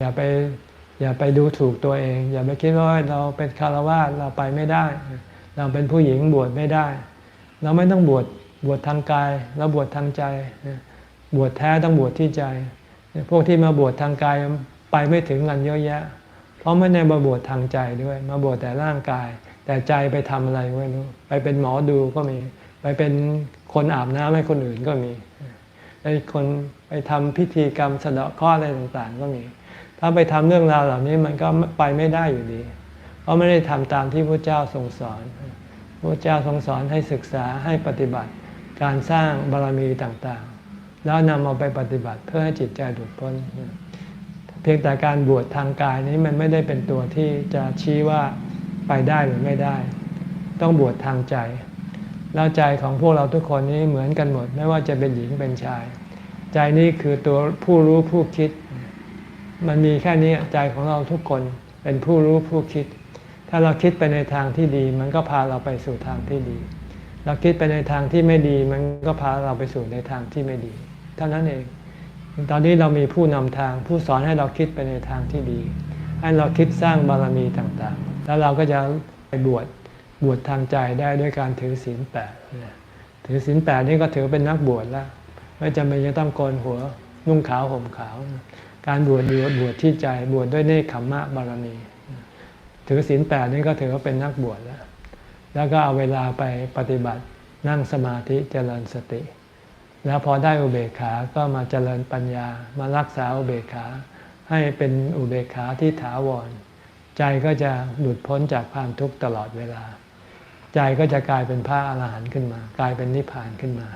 อย่าไปอย่าไปดูถูกตัวเอง อย่าไปคิดว่าเราเป็นคารวะเราไปไม่ได้ เราเป็นผู้หญิงบวชไม่ได้ เราไม่ต้องบวชบวชทางกายเราบวชทางใจ บวชแท้ต้องบวชที่ใจ พวกที่มาบวชทางกายไปไม่ถึงกันเยอะแยะ เพราะไม่ได้มาบวชทางใจด้วย มาบวชแต่ร่างกาย แต่ใจไปทำอะไรไม่รู้ไปเป็นหมอดูก็มี ไปเป็นคนอาบน้ำให้คนอื่นก็มีไปคนไปทำพิธีกรรมสะเดาะเคราะห์อะไรต่างๆ ก็มี ถ้าไปทำเรื่องราวเหล่านี้มันก็ไปไม่ได้อยู่ดี เพราะไม่ได้ทำตามที่พระเจ้าทรงสอนพระเจ้าทรงสอนให้ศึกษาให้ปฏิบัติ การสร้างบารมีต่างๆ แล้วนำเอาไปปฏิบัติเพื่อให้จิตใจหลุดพ้น เพียงแต่การบวชทางกายนี้มันไม่ได้เป็นตัวที่จะชี้ว่าไปได้หรือไม่ได้ ต้องบวชทางใจแล้วใจของพวกเราทุกคนนี้เหมือนกันหมด ไม่ว่าจะเป็นหญิงเป็นชาย ใจนี้คือตัวผู้รู้ผู้คิด มันมีแค่นี้ใจของเราทุกคนเป็นผู้รู้ผู้คิด ถ้าเราคิดไปในทางที่ดี มันก็พาเราไปสู่ทางที่ดี เราคิดไปในทางที่ไม่ดี มันก็พาเราไปสู่ในทางที่ไม่ดี เท่านั้นเอง ตอนนี้เรามีผู้นำทาง ผู้สอนให้เราคิดไปในทางที่ดี ให้เราคิดสร้างบารมีต่างๆ แล้วเราก็จะไปบวชบวชทางใจได้ด้วยการถือศีลแปดถือศีลแปดนี่ก็ถือเป็นนักบวชแล้วไม่จำเป็นจะต้องโกนหัวนุ่งขาวห่มขาว การบวชบวชบวชที่ใจบวชด้วยเนคขมมะบารมี ถือศีลแปดนี่ก็ถือว่าเป็นนักบวชแล้ว แล้วก็เอาเวลาไปปฏิบัตินั่งสมาธิเจริญสติ แล้วพอได้อุเบกขาก็มาเจริญปัญญามารักษาอุเบกขา ให้เป็นอุเบกขาที่ถาวร ใจก็จะหลุดพ้นจากความทุกข์ตลอดเวลา ใจก็จะกลายเป็นพระอรหันต์ขึ้นมา กลายเป็นนิพพานขึ้นมา